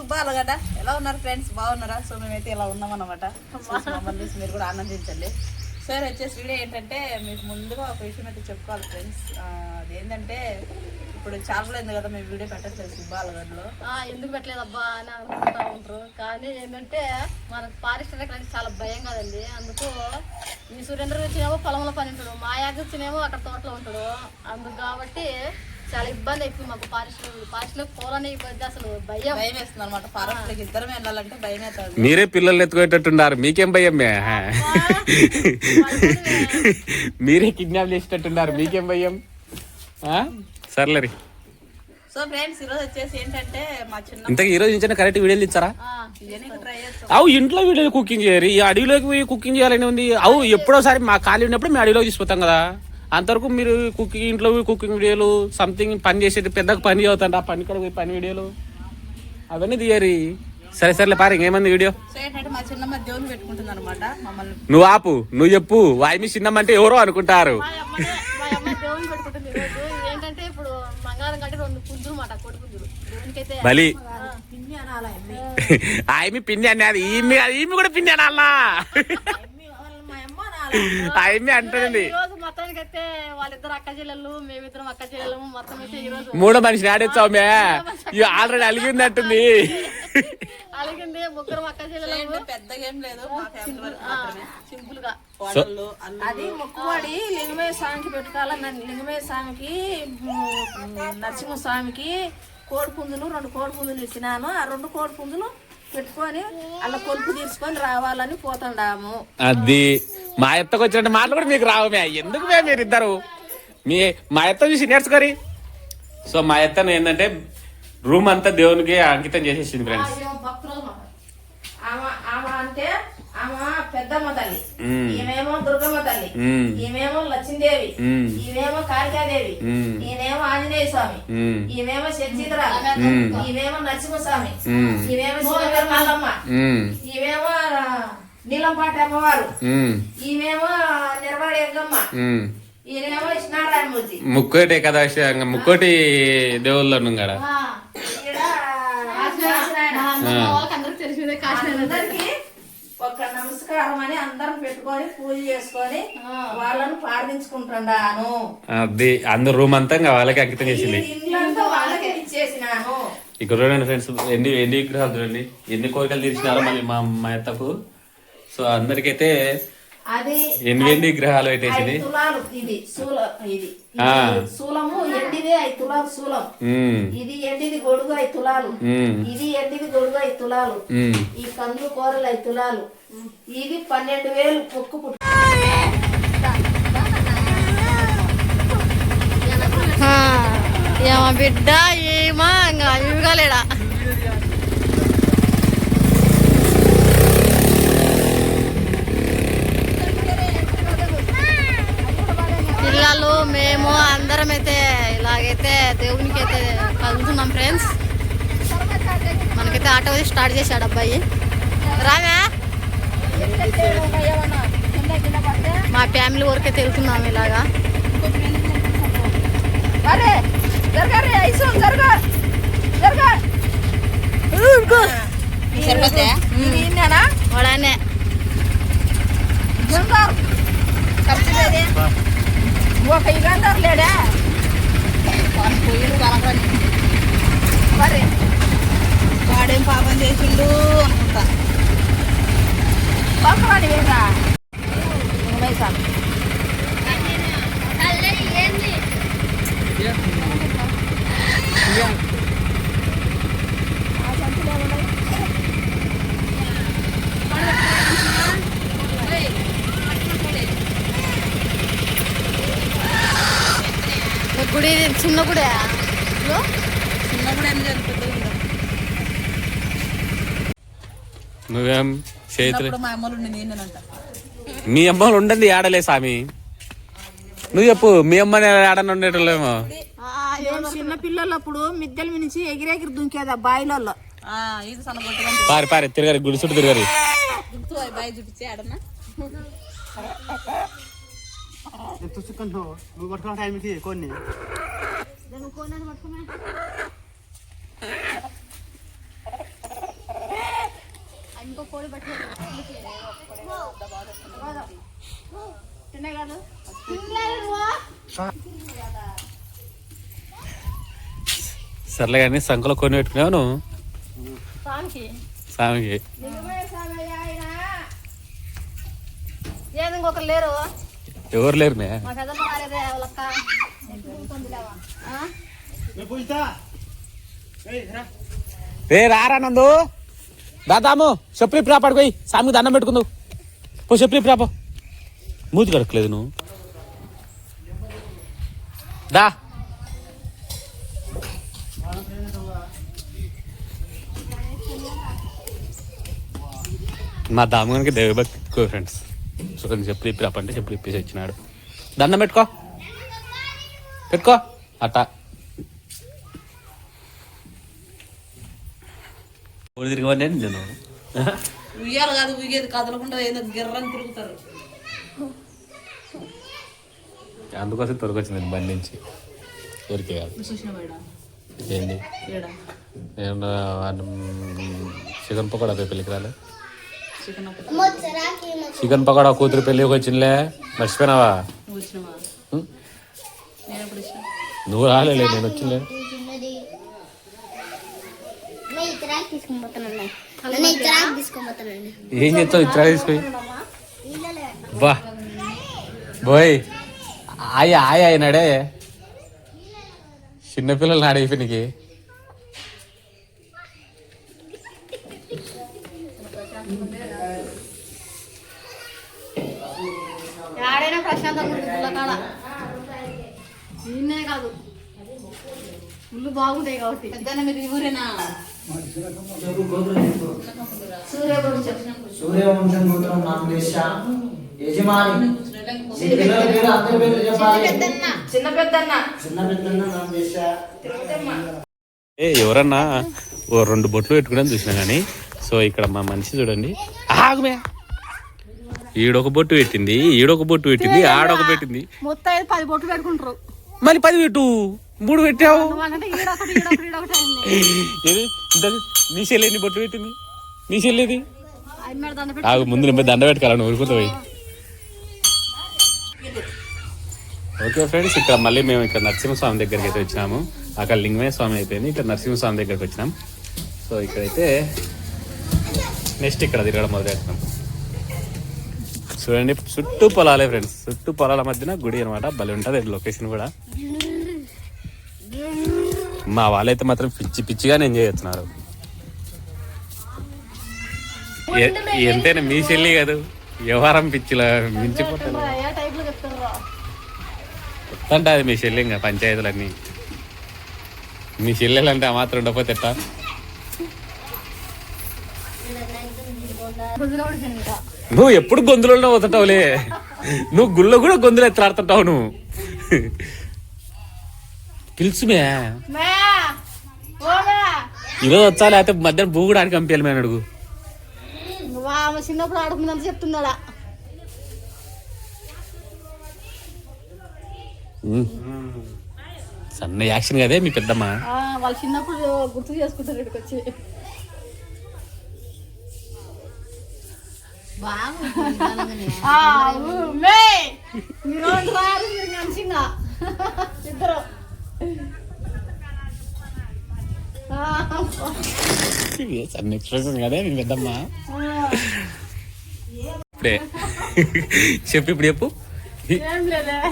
సుబ్బాలగడ్డ ఎలా ఉన్నారు ఫ్రెండ్స్ బాగున్నారా? సో మేమైతే ఇలా ఉన్నాం అనమాట మమ్మల్ని చూసి మీరు కూడా ఆనందించండి. సార్ వచ్చేసి వీడియో ఏంటంటే మీకు ముందుగా ఒక విషయం అయితే చెప్పుకోవాలి ఫ్రెండ్స్ అదేంటంటే ఇప్పుడు చాలా రోజులైంది కదా మేము వీడియో పెట్టట్లేదు సుబ్బాలగడ్డలో ఆ, ఎందుకు పెట్టలేదు అబ్బా అని అనుకుంటా ఉంటారు. కానీ ఏంటంటే మనకు ఫారెస్ట్ అంటే చాలా భయం కదండి. అందుకు ఈ సురేంద్ర వచ్చినేమో పొలంలో పని ఉంటాడు. మా యాగ వచ్చినేమో అక్కడ తోటలో ఉంటాడు. అందుకు కాబట్టి చాలా ఇబ్బంది అయిపోయింది మాకు ఫారెస్ట్ ఫారెస్ట్లో పోవాలనే ఇబ్బంది అసలు భయం. భయం వేస్తుంది అనమాట ఫారెస్ట్లోకి ఇద్దరం వెళ్ళాలంటే భయం అవుతుంది. మీరే పిల్లల్ని ఎత్తుకునేటట్టున్నారు. మీకేం భయం? మే? మీరే కిడ్నాప్ చేసేటట్టున్నారు. మీకేం భయం? సర్లేరి సో ఫ్రెండ్స్ ఈరోజు వచ్చేసి ఏంటంటే మా చిన్న ఇంతకు ఈ రోజు నుంచి కరెక్ట్ వీడియోలు ఇచ్చారా అవు ఇంట్లో వీడియోలు కుకింగ్ చేయరు ఈ అడవిలోకి పోయి కుకింగ్ చేయాలని ఉంది. అవు ఎప్పుడోసారి మా ఖాళీ ఉన్నప్పుడు మేము అడవిలోకి తీసుకుపోతాం కదా. అంతవరకు మీరు కుకింగ్ ఇంట్లో కుకింగ్ వీడియోలు సంథింగ్ పని చేసేది పెద్దగా పని చదువుతాండి ఆ పని కూడా పోయి పని వీడియోలు అవన్నీ తీయరి. సరే సరేలే పారు ఇంకేమంది వీడియో చిన్నమ్మ నువ్వు ఆపు నువ్వు చెప్పు ఎవరో అనుకుంటారు. మా అమ్మనే మా అమ్మ దేవుని పెట్టుకుంటుంది ఈరోజు. ఏంటంటే ఇప్పుడు మంగళవారం కంటే రెండు పుంజులు మాట కోడి పుంజులు. దేవునికైతే బలి. ఆ, ఆయమి పిండి అన్నది ఈమె ఈమె కూడా పిండి అనాలా? అంటుంది ఈ రోజు మూడో మనిషి ఆడేచ్చావు మే. ఆల్రెడీ అలిగిందట్టుంది. అలాగే ముగ్గురం అక్క చెల్లెళ్ళము ఏంటంటే పెద్దగా ఏం లేదు మా ఫ్యామిలీ వరకు మాత్రమే. సింపుల్గా కోడళ్ళు అల్లు అది మొక్కుబడి లింగమయ్య స్వామికి లింగమయ్య స్వామికి నరసింహ స్వామికి కోడి పుంజులు రెండు కోడి పుంజులు ఇచ్చినాను. ఆ రెండు కోడి పుంజులు పెట్టుకొని అలా కొలుపు తీసుకొని రావాలని పోతుండాము. అది మా ఎత్తకు వచ్చినట్టు మాటలు కూడా మీకు రావు మే ఎందుకు మే మీరు ఇద్దరు మీ మా ఎత్త చూసి నేర్చుకోరి సో మా ఎత్తను ఏంటంటే రూమ్ అంతా దేవునికి అంకితం చేసేసింది ఫ్రెండ్స్ అంటే పెద్దమ్మ తల్లి మ్మ్. ఈమెమో దుర్గమ్మ తల్లి మ్మ్. ఈమెమో లక్ష్మీదేవి మ్మ్. ఈమెమో కాళికాదేవి. ఈయనేమో ఆంజనేయ స్వామి మ్మ్. ఈమెమో శశిధరాలు మ్మ్. ఈమెమో నరసింహస్వామి మ్మ్. ఈమెమో శివగారి మల్లమ్మ మ్మ్. ఈమెమో నీలంపాటి అమ్మవారు మ్మ్. ఈమెమో నిర్వాడి ఎగ్గమ్మ మ్మ్. ఈయనేమో ఇష్ణారాయణమూర్తి ముక్కోటి ఏకాదశి ముక్కోటి దేవుళ్ళు అమ్మ వాళ్ళకి అందరికి తెలిసిందే ఒక నమస్కారం అని అందరం పెట్టుకొని పూజ చేసుకొని వాళ్ళని ప్రార్థించుకుంటున్నాను అది అందరు రూమ్ అంతా వాళ్ళకి అంకితం చేసింది. ఇంట్లో వాళ్ళకి ఇచ్చేసినాను. ఇక్కడ చూడండి ఫ్రెండ్స్ ఎన్ని ఎన్ని విగ్రహాలు చూడండి. ఎన్ని కోరికలు తీర్చినారో మళ్ళీ మా మా అత్తకు. సో అందరికైతే ఎన్ని విగ్రహాలు పెట్టేసింది ఇది శూల ఇది శూలము ఎండిది ఐదు తులాలు శూలం ఇది ఎండిది గొడుగు ఐదు తులాలు. ఇది ఎండిది గొడుగు ఐదు తులాలు. ఈ కందులు కూరలు ఐదు తులాలు. ఇది పన్నెండు వేలు మొక్కు పుట్టు. ఏమో బిడ్డ ఏమా ఇంకా ఇవ్వలేడా పిల్లలు మేము అందరం అయితే ఇలాగైతే దేవునికి అయితే కలుగుతున్నాం ఫ్రెండ్స్. మనకైతే ఆటో స్టార్ట్ చేశాడు అబ్బాయి. రావా. మా ఫ్యామిలీ వరకే తెలుతున్నాం ఇలాగా. వాడనే. ఒక ఇగందరు లేడా. మరి వాడేం పాపం చేసిండు అనుకుంటా. పంపరాని వేగా వైసాలు గుడి చిన్న గుడి చిన్నప్పుడు ఏం జరుగుతుంది నువ్వేం చేతులు మా అమ్మలు ఉండింది మీ అమ్మలు ఆడలే స్వామి. నువ్వు చెప్పు మీ అమ్మని ఆడని ఉండేటోళ్ళేమో. చిన్న పిల్లలప్పుడు మిద్దెల నుంచి ఎగిరెగిరి దుంకేదా బాయిలలో ఆ, ఇది సన్నగొట్టడం పారి పారి తిరగారి గుడిసుడు తిరగారి. గుర్తు ఇంకో కోడి సర్లే కానీ సంకలో కొని పెట్టుకున్నావు నువ్వు? స్వామికి. ఇంకొకరు లేరు? ఎవరు లేరు మేము రే రారా నందు? దాదాము చెప్పి ప్రా పోయి సామికి దండం పెట్టుకుందు. పో చెప్పి ప్రాప మూతి కడకలేదు నువ్వు. దా. మా దామగానికి దైవభక్తి దేవభక్తి ఫ్రెండ్స్ చూడండి చెప్పు ఇప్పి రాపంటే చెప్పు ఇప్పేసి వచ్చినాడు దండం పెట్టుకో. పెట్టుకో. అట్టా. తిరగమని నేను ఉయ్యాలి కాదు ఉయ్యేది కదలకుండా ఏదో గిర్రని తిరుగుతారు. అందుకోసం తొలగొచ్చింది బండి నుంచి. ఊరికే కాదు. చూసిన వేడ ఏంది? వేడ నేను చికెన్ పకోడా పెళ్ళికి రాలే? చికెన్ పకోడా కూతురు పెళ్ళికి వచ్చిందిలే. మర్చిపోయినావా? నువ్వు ఉం? నేను ఎప్పుడు ఏం చేస్తావు ఇతర తీసుకుపోయి? బా. బోయ్ ఆయ ఆయ అయినాడే. చిన్నపిల్లలు నాడే నీకు. ఆడైనా నిన్నే కాదు. గుళ్ళు బాగుంటాయి కాబట్టి. పెద్దన్న మీరు ఊరేనా? సూర్యవంశం గోత్రం నామదేశ యజమాని. చిన్న పెద్దన్న. చిన్న పెద్దన్న. నామదేశ ఏ ఎవరన్నా ఓ రెండు బొట్లు పెట్టుకోవడం చూసినా కానీ సో ఇక్కడ మా మనిషి చూడండి. ఆగుమే ఈడొక బొట్టు పెట్టింది ఈడొక బొట్టు పెట్టింది ఆడొక పెట్టింది. మొత్తం పది బొట్లు పెట్టుకుంటారు. మళ్ళీ పది పెట్టు. మూడు పెట్టావు. ఏది? నీ చెల్లి ఎన్ని బొట్టు పెట్టింది? నీ చెల్లిది? ఐదు మీద నేను దండ పెట్టుకోవాలని ఊరుకుతావు ఓకే ఫ్రెండ్స్ ఇక్కడ మళ్ళీ మేము ఇక్కడ నరసింహస్వామి దగ్గరికి అయితే వచ్చినాము. అక్కడ లింగమయ్య స్వామి అయిపోయింది ఇక్కడ నరసింహస్వామి దగ్గరికి వచ్చినాం. సో ఇక్కడైతే నెక్స్ట్ ఇక్కడ తిరగడం మొదలు పెడతాం చూడండి చుట్టూ పొలాలే ఫ్రెండ్స్. చుట్టూ పొలాల మధ్యన గుడి అనమాట భలే ఉంటుంది లొకేషన్ కూడా. మా వాళ్ళైతే మాత్రం పిచ్చి పిచ్చిగానే ఎంజాయ్ చేస్తున్నారు. ఎంతైనా మీ చెల్లి కాదు వ్యవహారం పిచ్చిలా మించిపోతాను అంటే అది మీ చెల్లి ఇంకా పంచాయతీలన్నీ. మీ చెల్లెలు అంటే ఆ మాత్రం ఉండకపోతే ఎట్టా నువ్వు ఎప్పుడు గొంతులలో పోతుంటావులే. నువ్వు గుళ్ళో కూడా గొంతులు ఎత్తాడుతుంటావు నువ్వు. పిలుచుమే. మే ఈరోజు వచ్చా లేకపోతే మధ్యాహ్నం భూ కూడా ఆడికి పంపించాలి మేము అడుగు. ఆమె చిన్నప్పుడు ఆడుకున్నంత చెప్తున్నాడా. సన్న యాక్షన్ కదే మీ పెద్దమ్మ. ఆ, వాళ్ళు చిన్నప్పుడు గుర్తు చేసుకుంటారు ఇక్కడికి వచ్చి. ఇద్దరు. ఆ, సన్న ఎక్స్ప్రెషన్ కదే మీ పెద్దమ్మ ఇప్పుడే. చెప్పు ఇప్పుడు చెప్పు.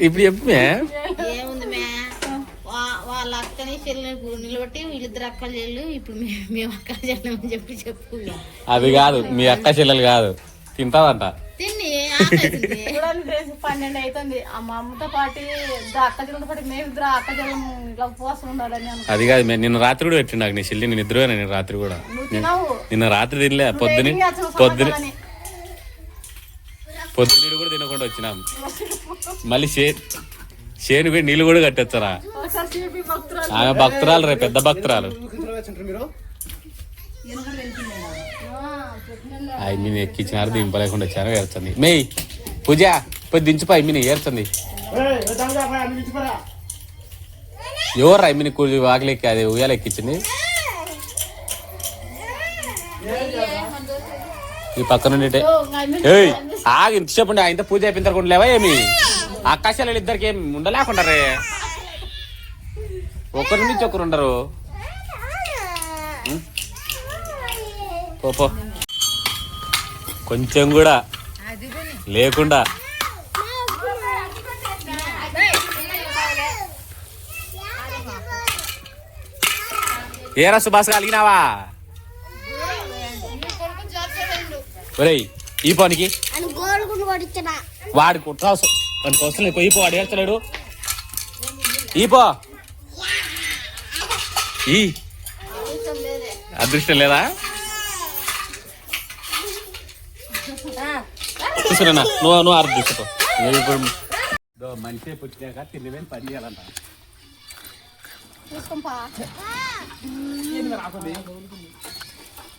ఇప్పుడు చెప్పు మే. వాళ్ళ అక్కని చెల్లెని నిలబట్టి వీళ్ళిద్దరు అక్క చెల్లెలు ఇప్పుడు మేము అక్క చెల్లెమని చెప్పి చెప్పు అది కాదు మీ అక్క చెల్లెలు కాదు. తింటావంట. పన్నెండు అవుతుంది ఆ మా అమ్మతో పాటు అక్క చెల్లెలతో పాటు మేము ఇద్దరు అక్క ఇలా ఉపవాసం ఉండాలని అనుకో అది కాదు మే- నిన్న రాత్రి కూడా పెట్టిండు నాకు నీ చెల్లి నేను ఇద్దరు నేను రాత్రి కూడా. నిన్న రాత్రి తినలే పొద్దుని పొద్దుని. పొద్దునీడు కూడా తినకుండా వచ్చినాం. మళ్ళీ షే షేను పోయి నీళ్ళు కూడా కట్టొచ్చారా? ఆమె భక్తురాలు రే పెద్ద భక్తురాలు. ఐమీని ఎక్కించిన దింపలేకుండా చాలా ఏర్తుంది మే పూజ పోయి దించిపో ఐమీని ఏర్తుంది ఎవరు ఐమీని కూలి వాకిలెక్కి అది ఉయ్యాలు ఎక్కించింది? ఈ పక్కన ఏయ్ ఆగి ఇంతసేపు చెప్పండి ఆయనతో పూజ అయిపోయిన తర్వాత లేవా ఏమి? ఆకాశాలు ఇద్దరికి ఏమి ఉండలేకుండా రే. ఒకరి నుంచి ఒకరు ఉండరు. పోపో కొంచెం కూడా లేకుండా. ఏరా సుభాష్ కలిగినావా ఒరేయ్ ఈ పనికి. వాడు కుట్రాసు వాడికి అవసరం పోయి పో వాడు ఏడ్చలేడు. ఈ పో. ఈ. అదృష్టం లేదా? చూసుకున్నా నువ్వు నువ్వు అర్థం చూసుకో నువ్వు ఇప్పుడు దో మనిషి పుట్టినాక తిన్నవేం పని చేయాలంట.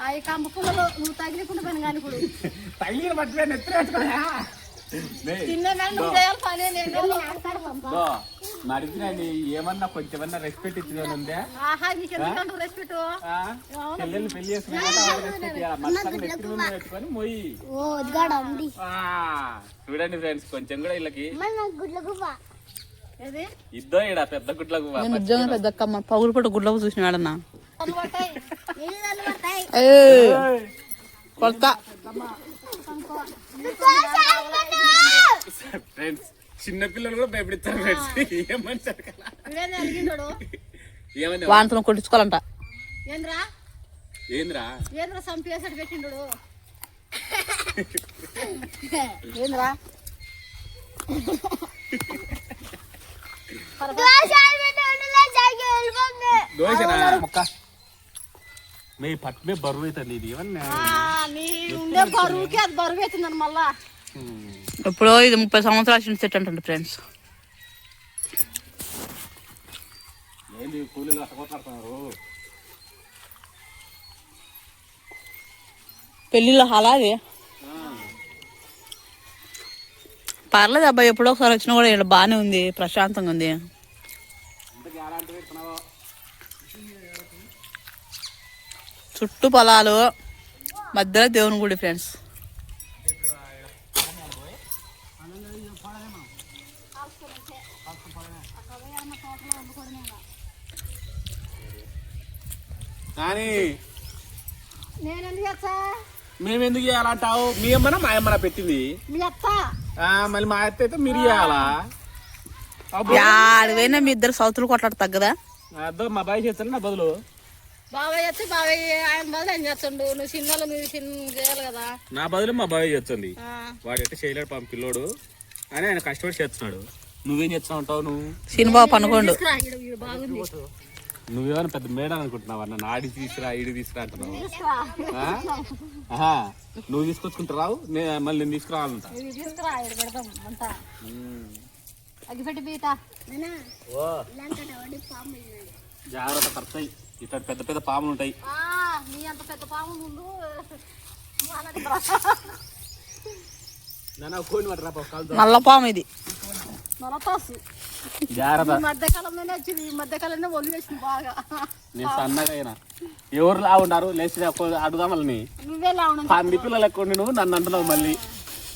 ఆ ఈ కంప పుల్లలు నువ్వు తగిలికుండా పని కానీ ఇప్పుడు. తగిలిన తిన్నా కానీ నువ్వు చేయాలి పని నేను దో నడిపిన ఏమన్నా కొంచెమన్నా రెస్పెక్ట్ ఉందే? చెల్లెల్ని పెళ్ళి పెట్టుకొని మొయ్యి ఆ, చూడండి ఫ్రెండ్స్ కొంచెం కూడా వీళ్ళకి ఏది ఇద్దో ఈడ పెద్ద గుడ్లకు ఉద్యోగం పెద్ద పగులు పట్టు గుడ్లకు చూసిన వాడన్నా కొత్త ఫ్రెండ్స్ చిన్న పిల్లలు కూడా భయపడిస్తారు ఫ్రెండ్స్ ఏమంటారు కదా? ఏమన్నా కొట్టించుకోవాలంట. ఏంద్రా? ఏంద్రా? ఏంద్రా సంపేసాడు పెట్టిండు ఏంద్రా? దోశనా? మీ పట్మే బరువు అవుతుంది ఇది ఏమన్నా ఆ, నీ ఉండే బరువుకి అది బరువు అవుతుందని మళ్ళా. ఎప్పుడో ఇది ముప్పై సంవత్సరాల నుంచి సెట్ అంటుంది ఫ్రెండ్స్. ఏంది కూలీలు అసగొట్లాడుతున్నారు పెళ్ళిళ్ళ అలాగే పర్లేదు అబ్బాయి ఎప్పుడో ఒకసారి వచ్చినా కూడా ఇక్కడ బాగానే ఉంది ప్రశాంతంగా ఉంది. చుట్టూ పొలాలు మధ్యలో దేవుని గుడి ఫ్రెండ్స్ కానీ నేను ఎందుకు చేస్తా? మేము ఎందుకు చేయాలంటావు మీ అమ్మన మా అమ్మన పెట్టింది? మీ అత్త. ఆ, మళ్ళీ మా అత్త అయితే మీరు చేయాలా. యాడివైనా మీ ఇద్దరు సౌతులు కొట్లాడతారు కదా. అదో మా బాయ్ చేస్తాను నా బదులు. బాబాయ్ చేస్తే బాబాయ్ ఆయన బదులు ఏం చేస్తుండు. నువ్వు చిన్నలు మీరు చిన్న చేయాలి కదా. నా బదులు మా బాయ్ చేస్తుంది. ఆ, వాడైతే చేయలేడు పాపం పిల్లోడు. అని ఆయన కష్టపడి చేస్తున్నాడు. నువ్వేం చేస్తా ఉంటావు నువ్వు? సినిమా పనుకోండు. ఈడ ఈడ బాగుంది. నువ్వేమైనా పెద్ద మేడ అనుకుంటున్నావు? అన్న నాడి తీసుకురా ఇడి తీసుకురా అంటున్నావు. నువ్వు తీసుకొచ్చుకుంటారావు నే- మళ్ళీ నేను తీసుకురావాలంట. ఈడ జాగ్రత్త పడతాయి ఇక్కడ పెద్ద పెద్ద పాములు ఉంటాయి. ఆ, నీ అంత పెద్ద పాము ముందు. నల్ల ఇది. జాగ్రత్త. మధ్యకాలంలోనే వచ్చింది ఈ మధ్యకాలంలో వేసింది బాగా. నేను సన్నగా అయినా. ఎవరు లా ఉన్నారు? లేచి అడుగుదాం నువ్వే పంది పిల్లలు ఎక్కువ నువ్వు నన్ను అంటున్నావు మళ్ళీ.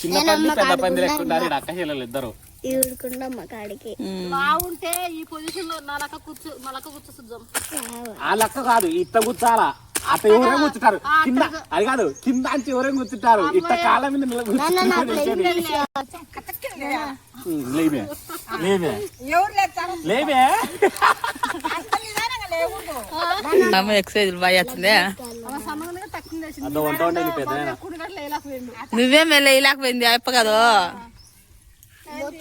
చిన్న పంది పెద్ద పంది ఎక్కువ అక్క చెల్లెలు ఇద్దరు. బాగుంటే ఈ పొజిషన్లో నలక కూర్చో నలక కూర్చో చూద్దాం ఆ లెక్క కాదు ఇట్ట కూర్చాలా? అట్ట ఎవరే కూర్చుంటారు. కింద అది కాదు కింద అంచి ఎవరే కూర్చుంటారు. ఇట్ట కాలం మీద నిల కూర్చుంటారు. లేవే. లేవే. లేవే. అమ్మ ఎక్సైజ్ బాగా వచ్చిందే అలా సన్నగా తక్కువ వేసింది అదో వంట వండేది పెద్ద కుడి గట్ల వేయలేకపోయిండు నువ్వే మెల్ల ఇలాకపోయింది అప్ప కదా?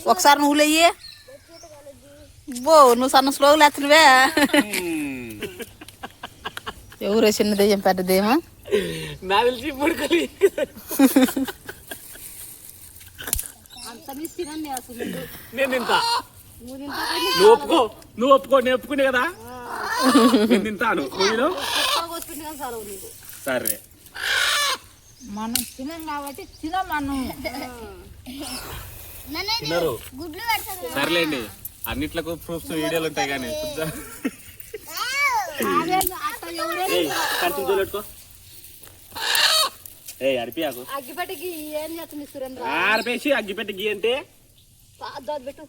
ఒకసారి నువ్వు లేయి బో నువ్వు సన్న స్లోగా లేస్తున్నావే ఎవరు చిన్న దెయ్యం పెద్ద దెయ్యమా? నా తెలిసి నేను తింటా. నువ్వు ఒప్పుకో నువ్వు ఒప్పుకో నేను ఒప్పుకునే కదా? నేను తింటాను. నువ్వు తిను? సరే మనం తినం కాబట్టి తినమను. తినరు. సర్లేండి. అన్నిట్లకు ప్రూఫ్స్ వీడియోలు ఉంటాయి కానీ. చూద్దాం. ఏ అరిపియాకు అగ్గిపెట్టకి ఏం చేస్తుంది సురేంద్ర? అగ్గిపెట్టి అంటే? పెట్టు.